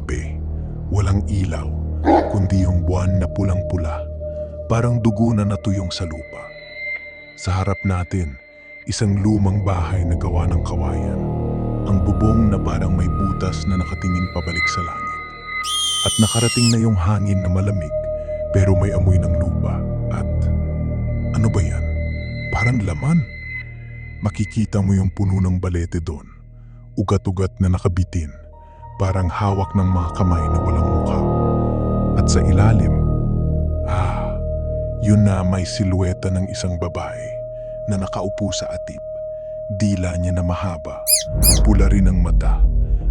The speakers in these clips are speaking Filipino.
gabi. Walang ilaw, kundi yung buwan na pulang-pula. Parang dugo na natuyong sa lupa. Sa harap natin, isang lumang bahay na gawa ng kawayan. Ang bubong na parang may butas na nakatingin pabalik sa langit. At nakarating na yung hangin na malamig pero may amoy ng lupa. At ano ba yan? Parang laman. Makikita mo yung puno ng balete doon. Ugat-ugat na nakabitin. Parang hawak ng mga kamay na walang mukha. At sa ilalim, ah, yun na may silueta ng isang babae na nakaupo sa atip. Dila niya na mahaba, pula rin ang mata,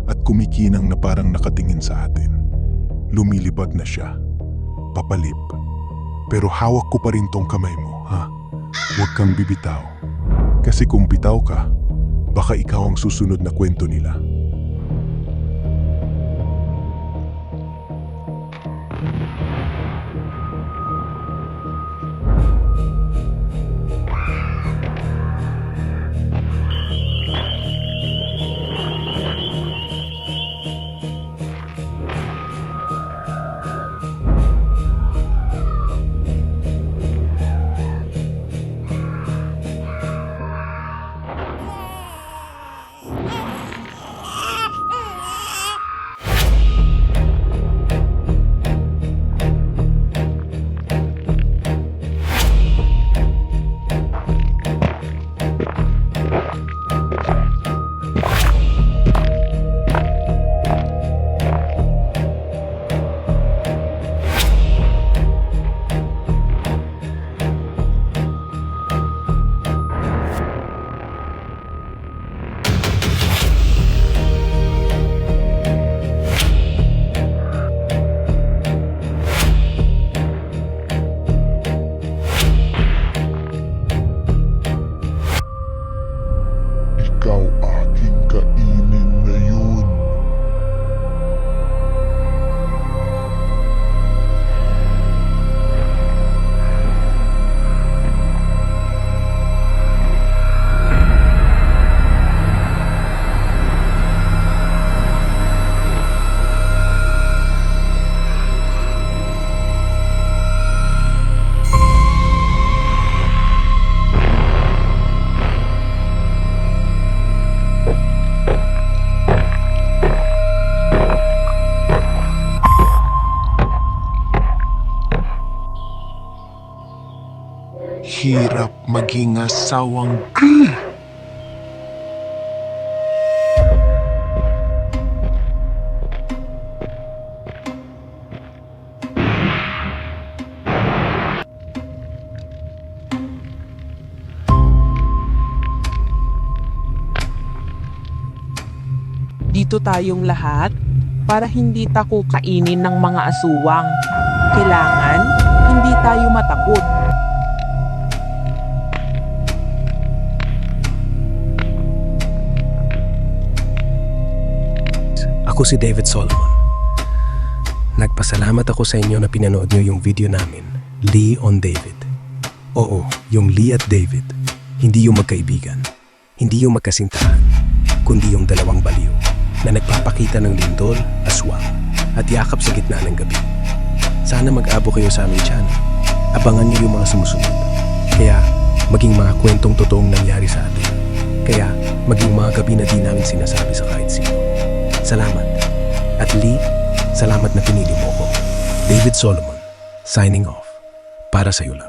at kumikinang na parang nakatingin sa atin. Lumilipad na siya. Papalip. Pero hawak ko pa rin tong kamay mo, ha? Huwag kang bibitaw. Kasi kung bitaw ka, baka ikaw ang susunod na kwento nila. Ikaw Hirap maging asawang Dito tayong lahat para hindi tako kainin ng mga aswang. Kailangan hindi tayo matakot. Ako si David Solomon. Nagpasalamat ako sa inyo na pinanood niyo yung video namin, Lee on David. Oo, yung Lee at David. Hindi yung magkaibigan. Hindi yung magkasintahan. Kundi yung dalawang baliw na nagpapakita ng lindol, aswang, at yakap sa gitna ng gabi. Sana mag-abo kayo sa aming channel. Abangan niyo yung mga sumusunod. Kaya, maging mga kwentong totoong nangyari sa atin. Kaya, maging mga gabi na di namin sinasabi sa kahit sino. Salamat. At Lee, salamat na pinili mo ko. David Solomon, signing off. Para sa'yo lang.